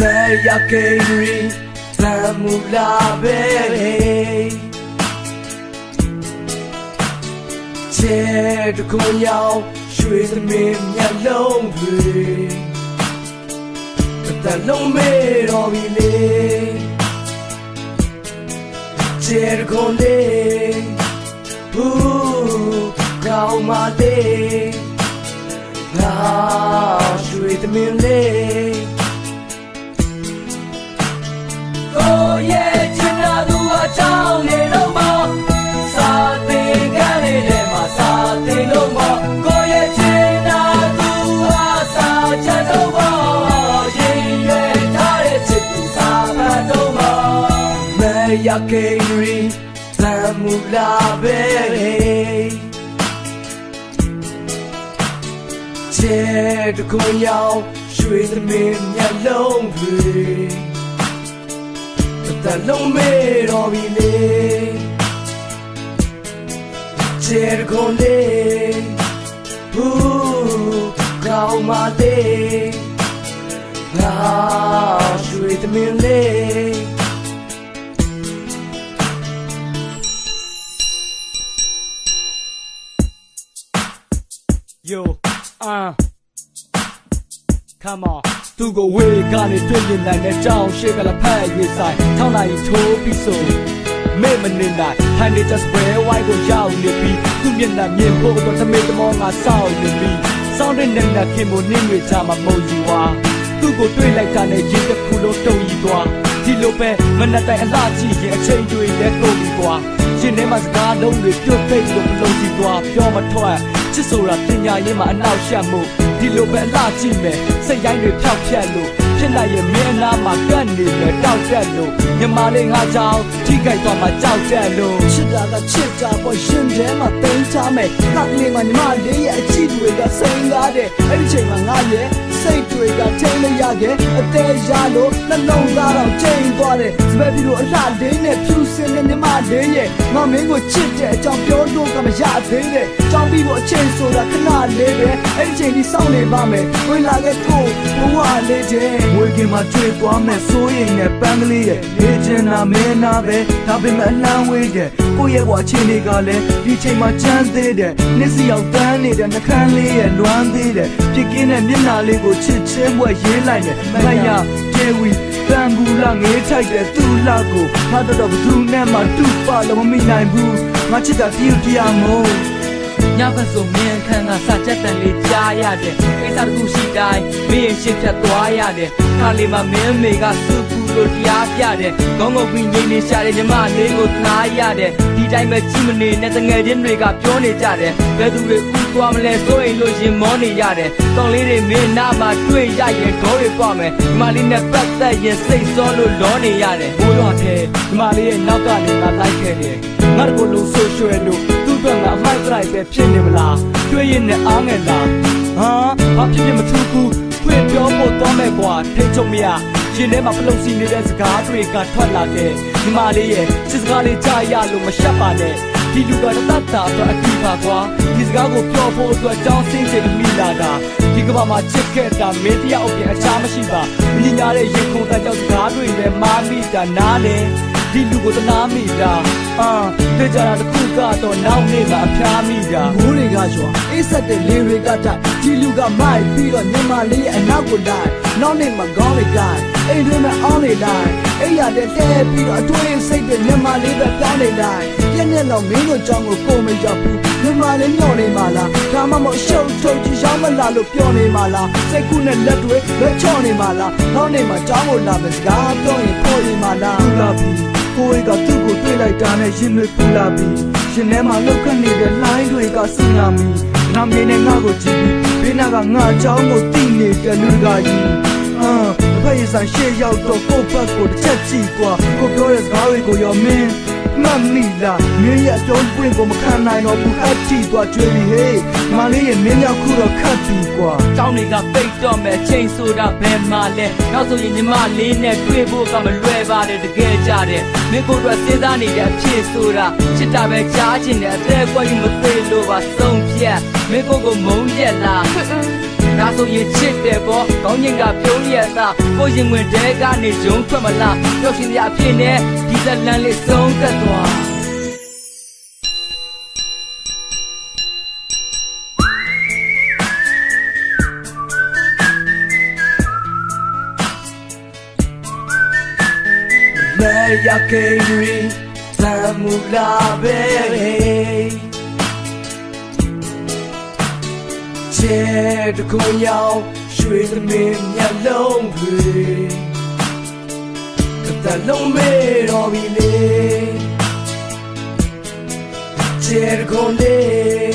Meia Keiri Tamula Bere ချဲတခွန်ရောက်ရွှေသမင်းမျက်လုံးတွေတတလုံးမေတော်ပြီလေချဲတခွန်လေးဘူးကောင်း မေရကေရီသံမူလာပဲချဲတခွန်ရောက်ရွှေသမင်းမျက်လုံးတွေတလုံးမေတော်ပြီလေချဲတ Yo, uh, come on သူကိုဝေကနေတွေ့မြင်နိုင်တဲ့ကြောင်းရှေ့ကလည်းဖက်ရွေးဆိုင်ထောင်းလိုက်ထိုးပြီးဆိုမေမနေနိုင်ဟန်ဒီ just spray white ကိုရောက်နေပြီသူမျက်နှာမြင်ဖို့တော့တမေတမောငါစောင့်နေပြီစောင့်တဲ့နဲ့နဲ့ခင်မိုနင်းတွေချမှာမဟုတ်ယူပါသူ့ကိုတွေ့လိုက်တာနဲ့ရင်တစ်ခုလုံးတုံရီသွားဒီလိုပဲမနက်တိုင်းအလှကြည့်ရင်အချိန်တွေလည်းကုန်ပြီကွာ ရှင်ထဲမှာစကားလုံးတွေပြုတ်ပိတ်လို့မလုံးကြည့်သွားပြောမထွက်ချစ်ဆိုတာပညာရေးမှာအနောက်ရှက်မှုဒီလိုပဲအလှကြည့်မယ်စိတ်ရိုင်းတွေဖြောက်ဖြက်လို့ဖြစ်လိုက်ရင်မင်းအနာမှာကတ်နေမယ်တောက်တက်လို့ညီမလေးငါကြောင့်ထိခိုက်သွားမှကြောက်တက်လို့ချစ်တာကချစ်တာပေါ့ရှင်ထဲမှာတိမ်ချမယ်ကပ်လေးမှာညီမလေးရဲ့အချစ်တွေကစိန်ကားတဲ့အဲ့ဒီချိန်မှာငါရဲ့ စိတ်တွေကထိမ့်မရခဲ့အသေးရလို့နှလုံးသားတော့ချိန်သွားတယ်စပယ်ပြီးတော့အလှလေးနဲ့ဖြူစင်တဲ့ညီမလေးရဲ့ငါမင်းကိုချစ်တဲ့အကြောင်းပြောလို့ကမရသေးတဲ့ကြောင်းပြီးဖို့အချိန်ဆိုတာခဏလေးပဲအဲ့ဒီချိန်ဒီစောင့်နေပါမယ်ဝင်လာခဲ့ကိုဘဝလေးတဲ့ငွေကင်မှာကျွေးသွားမဲ့စိုးရိမ်နဲ့ပန်းကလေးရဲ့နေချင်တာမင်းနာပဲဒါပေမဲ့အလန်းဝေးတဲ့ကိုယ့်ရဲ့ဘဝအချိန်တွေကလည်းဒီချိန်မှာချမ်းသေးတယ်နှစ်စီရောက်တန်းနေတဲ့နှခမ်းလေးရဲ့လွမ်းသေးတယ်ဖြစ်ကင်းတဲ့မျက်နှာလေးကိုချစ်ချင်းဘွယ်ရေးလိုက်တယ်မရကျေဝီတန်ဘူးလာငေးထိုက်တဲ့သူ့လာကိုငါတော့တော့ဘသူနဲ့မှတူပါလို့မမိနိုင်ဘူးငါချစ်တာတည်တည်ရမို့ညဘက်ဆိုမင်းခန်းကစာချက်တန်လေးကြားရတယ်ကိစ္စတစ်ခုရှိတိုင်းမင်းရှင်းဖြတ်သွားရတယ်ခါလေးမှာမင်းမေကစုကူလို့တရားပြတယ်ခေါင်းငုတ်ပြီးငိမ့်နေရှာတဲ့ညီမလေးကိုသနာရတယ်ဒီ တိုင်းပဲကြည့်မနေနဲ့တငယ်ချင်းတွေကပြောနေကြတယ်ဘယ်သူတွေဥသွားမလဲစိုးရင်လို့ရင်မောနေရတယ်ကောင်းလေးတွေမင်းနာမှာတွေ့ရရင်ခေါ်တွေပွားမယ်ညီမလေးနဲ့ပတ်သက်ရင်စိတ်စောလို့လောနေရတယ်ဘိုးရွာထဲညီမလေးရဲ့နောက်ကနေငါလိုက်ခဲ့တယ်ငါတို့လုံးဆိုရွှဲလို့သူ့အတွက်ငါအမိုက်လိုက်ပဲဖြစ်နေမလားတွေ့ရင်နဲ့အားငယ်လားဟာ ကွာထိတ်ချုံမရရှင်ထဲမှာပလုံစီနေတဲ့စကားတွေကထွက်လာခဲ့ညီမလေးရဲ့စစ်စကားလေးကြားရလို့မရှက်ပါနဲ့ဒီလူကတတ်တာအတွက်အတိပါကွာဒီစကားကိုပြောဖို့အတွက်ကြောင်းစင်းချိန်မိလာတာဒီကဘာမှာချစ်ခဲ့တာမင်းတရားအပြင်အခြားမရှိပါမညာတဲ့ရင်ခုန်တဲ့ကြောင့်စကားတွေနဲ့မာမိတာနားလေဒီလူကိုတနာမိတာ အာတွေ့ကြတာတစ်ခုကတော့နောက်နေ့မှာအဖျားမိတာမိုးတွေကရွာအေးဆက်တဲ့လေတွေကတိုက်ဒီလူကမိုက်ပြီးတော့ညမလေးရဲ့အနောက်ကိုလိုက်နောက်နေ့မှာခေါင်းလေးကိုက်အိမ်တွင်းမှာအောင်းလေးလိုက်အိမ်ရတဲ့တဲပြီးတော့အထွေးစိတ်တဲ့ညမလေးပဲပြောင်းနေလိုက်ပြည့်ညက်တော့မင်းတို့ကြောင့်ကိုကိုမရောက်ဘူးညမလေးမျောနေပါလားဒါမှမဟုတ်ရှုပ်ထုတ်ကြည့်ရောက်မလာလို့ပြောနေပါလားစိတ်ကူးနဲ့လက်တွေလက်ချော့နေပါလားနောက်နေ့မှာကြောင်းကိုလာမယ်စကားပြောရင်ခေါ်နေပါလားပူလာ ပြီကိုယ်ကသူ့ကိုတွေ့လိုက်တာနဲ့ရင်တွေပူလာပြီရှင်ထဲမှာလောက်ခတ်နေတဲ့လှိုင်းတွေကဆူနာမီနာမည်နဲ့ငါ့ကိုကြည့်ပြီးဘေးနာကငါအချောင်းကိုတိနေတဲ့လူကကြီးအာအဖေဆိုင်ရှေ့ရောက်တော့ကိုယ့်ဘက်ကိုတစ်ချက်ကြည့်ကွာကိုပြောတဲ့စကားတွေကိုရောမင်း မမီလာမင်းရဲ့အကျုံးပွင့်ကိုမခံနိုင်တော့ဘူးအထီသွားကြွေးပြီးဟေးမလေးရဲ့မင်းရောက်ခုတော့ခတ်ပြီကွာ။တောင်းတွေကပိတ်တော့မဲ့ချိန်ဆိုတာဘယ်မှာလဲ။နောက်ဆိုရင်ညီမလေးနဲ့တွေ့ဖို့ကမလွယ်ပါနဲ့တကယ်ကြတယ်။မင်းကိုယ်တော့စဉ်းစားနေတဲ့အဖြစ်ဆိုတာချစ်တာပဲကြားချင်တယ်အသက်ကွက်ယူမသေးလို့ပါဆုံးဖြတ်။မင်းကိုယ်ကိုမုန်းရက်လား။ ဒါဆိုရင်ချစ်တယ်ပေါ့ကောင်းညင်ကပြုံးရတာကိုရင်ဝင်တဲကနေဂျုံထွက်မလားပျောက်ရှင်စရာအဖြစ်နဲ့ဒီဇလန်လေးဆုံးသက်သွား လဲရကေရီသံမူလာပဲ ချဲတခုံရောက်ရွှေသမင်းမျက်လုံးတွေကတလုံးမေတော်ပြီလေချဲတခုံလေး